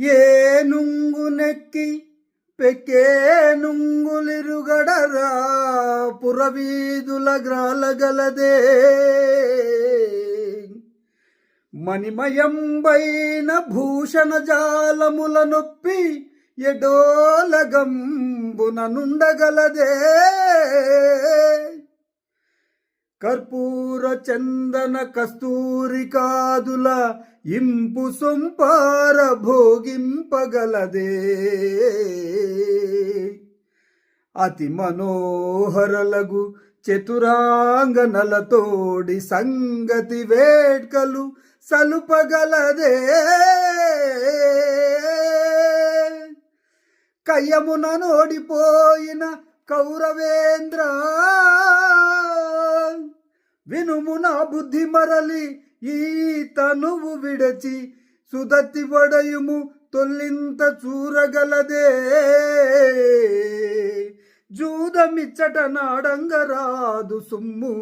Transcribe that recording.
ఏనుంగు నెక్కి పెక్కేనుంగులిరుగడరా పురవీధుల గ్రాలగలదే. మణిమయంబైన భూషణ జాలముల నొప్పి ఎడోలగంబున నుండగలదే. కర్పూర చందన కస్తూరి కాదుల ఇంపు సొంపార భోగింపగలదే. అతి మనోహరలగు చతురాంగనలతోడి సంగతి వేడ్కలు సలుపగలదే. కయ్యమున నోడిపోయిన కౌరవేంద్ర వినుము నా బుద్ధి మరలి ఈ తనువు విడచి సుదతి వడయుము తొల్లింత చూరగలదే. జూదమిచ్చట నాడంగరాదు సుమ్ము.